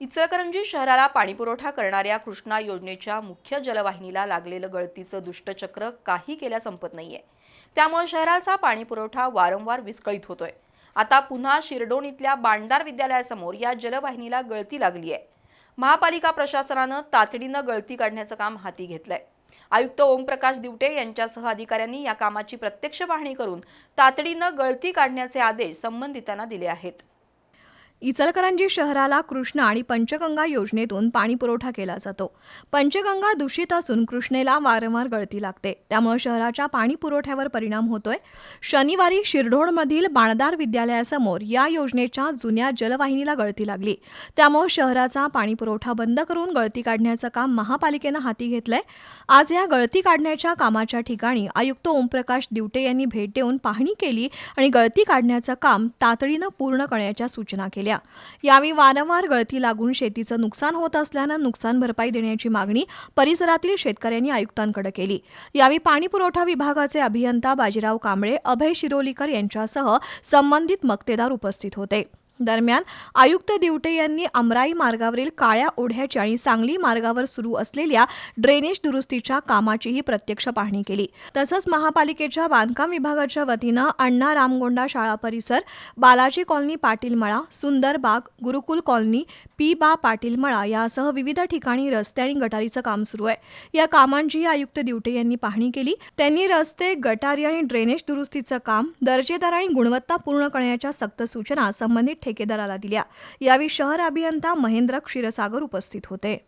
इचलकरंजी शहराला पाणीपुरवठा करणाऱ्या कृष्णा योजनेच्या मुख्य जलवाहिनीला लागलेलं गळतीचं दुष्टचक्र काही केल्या संपत नाहीये. त्यामुळे शहराचा पाणीपुरवठा वारंवार विस्कळीत होतोय. आता पुन्हा शिरडोण इथल्या बांडदार विद्यालयासमोर या जलवाहिनीला गळती लागली आहे. महापालिका प्रशासनानं तातडीनं गळती काढण्याचं काम हाती घेतलंय. आयुक्त ओमप्रकाश दिवटे यांच्यासह अधिकाऱ्यांनी या कामाची प्रत्यक्ष पाहणी करून तातडीनं गळती काढण्याचे आदेश संबंधितांना दिले आहेत. इचलकरंजी शहराला कृष्णा आणि पंचगंगा योजनेतून पाणी पुरवठा केला जातो. पंचगंगा दूषित असून कृष्णेला वारंवार गळती लागते. त्यामुळे शहराच्या पाणी पुरवठ्यावर परिणाम होतोय. शनिवारी शिरढोणमधील बाणदार विद्यालयासमोर या योजनेच्या जुन्या जलवाहिनीला गळती लागली. त्यामुळे शहराचा पाणी पुरवठा बंद करून गळती काढण्याचं काम महापालिकेनं हाती घेतलंय. आज या गळती काढण्याच्या कामाच्या ठिकाणी आयुक्त ओमप्रकाश दिवटे यांनी भेट देऊन पाहणी केली आणि गळती काढण्याचं काम तातडीनं पूर्ण करण्याच्या सूचना केल्या. यावेळी वारंवार गळती लागून शेतीचं नुकसान होत असल्यानं नुकसान भरपाई देण्याची मागणी परिसरातील शेतकऱ्यांनी आयुक्तांकडे केली. यावेळी पाणी पुरवठा विभागाचे अभियंता बाजीराव कांबळे अभय शिरोलीकर यांच्यासह संबंधित मक्तेदार उपस्थित होते. दरम्यान आयुक्त दिवटे यांनी अमराई मार्गावरील काळ्या ओढ्याची आणि सांगली मार्गावर सुरू असलेल्या ड्रेनेज दुरुस्तीच्या कामाचीही प्रत्यक्ष पाहणी केली. तसंच महापालिकेच्या बांधकाम विभागाच्या वतीनं अण्णा रामगोंडा शाळा परिसर बालाजी कॉलनी पाटील मळा सुंदर बाग गुरुकुल कॉलनी पी बा पाटील मळा यासह विविध ठिकाणी रस्ते आणि गटारीचं काम सुरू आहे. या कामांचीही आयुक्त दिवटे यांनी पाहणी केली. त्यांनी रस्ते गटारी आणि ड्रेनेज दुरुस्तीचं काम दर्जेदार आणि गुणवत्ता पूर्ण करण्याच्या सक्त सूचना संबंधित ठेकेदाराला दिल्या. यावेळी शहर अभियंता महेंद्र क्षीरसागर उपस्थित होते.